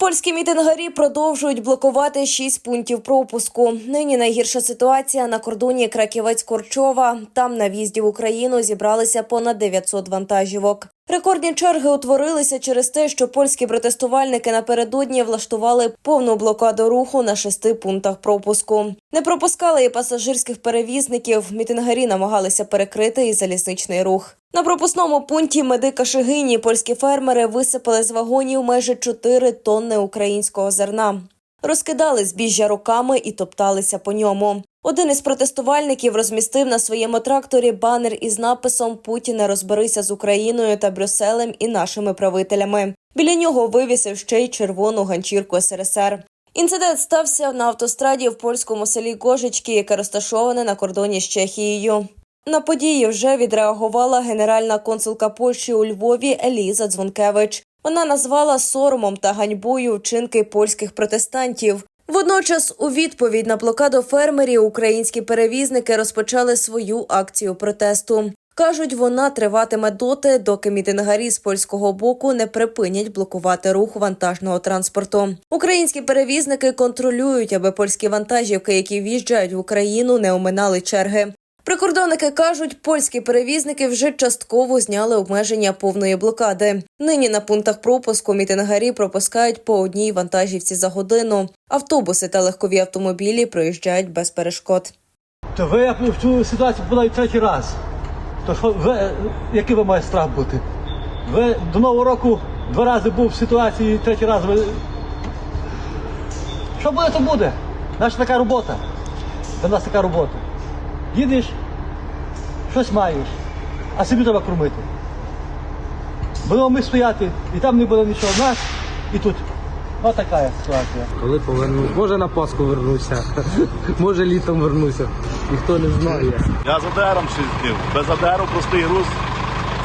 Польські мітингарі продовжують блокувати шість пунктів пропуску. Нині найгірша ситуація на кордоні Краківець-Корчова. Там на в'їзді в Україну зібралися понад 900 вантажівок. Рекордні черги утворилися через те, що польські протестувальники напередодні влаштували повну блокаду руху на шести пунктах пропуску. Не пропускали і пасажирських перевізників. Мітингарі намагалися перекрити і залізничний рух. На пропускному пункті медика Шигині польські фермери висипали з вагонів майже 4 тонни українського зерна. Розкидали збіжжя руками і топталися по ньому. Один із протестувальників розмістив на своєму тракторі банер із написом Путіне розберися з Україною та Брюсселем і нашими правителями. Біля нього вивісив ще й червону ганчірку СРСР. Інцидент стався на автостраді в польському селі Гожички, яке розташоване на кордоні з Чехією. На події вже відреагувала генеральна консулка Польщі у Львові Еліза Дзвонкевич. Вона назвала соромом та ганьбою вчинки польських протестантів. Водночас, у відповідь на блокаду фермерів, українські перевізники розпочали свою акцію протесту. Кажуть, вона триватиме доти, доки мітингарі з польського боку не припинять блокувати рух вантажного транспорту. Українські перевізники контролюють, аби польські вантажівки, які в'їжджають в Україну, не оминали черги. Прикордонники кажуть, польські перевізники вже частково зняли обмеження повної блокади. Нині на пунктах пропуску мітингарі пропускають по одній вантажівці за годину. Автобуси та легкові автомобілі проїжджають без перешкод. То ви в цю ситуацію попадаєте третій раз. То що ви, який ви маєте страх бути? Ви до Нового року два рази був в ситуації, третій раз ви. Що буде, то буде. Наша така робота. Для нас така робота. Їдеш, щось маєш, а собі треба кормити. Будемо ми стояти, і там не буде нічого. в Нас і тут. Ось така ситуація. Коли повернусь? Може на Пасху вернуся, може літом вернуся. Ніхто не знає. Я з АДРом 6 днів. Без АДРу простий груз.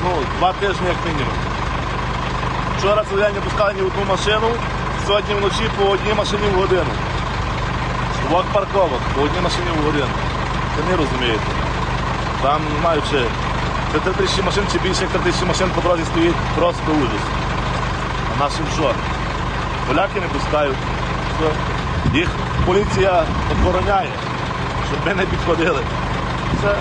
Ну, два тижні як мінімум. Вчора цілий день не пускали ні одну машину, сьогодні вночі по одній машині в годину. Двох парковок, по одній машині в годину. Не розумієте. Там, маючи це 3 тисячі машин, чи більше як 3 тисячі машин по дорозі стоїть просто ужас. А нашим що? Поляки не пускають. Все. Їх поліція охороняє, щоб ми не підходили. Все.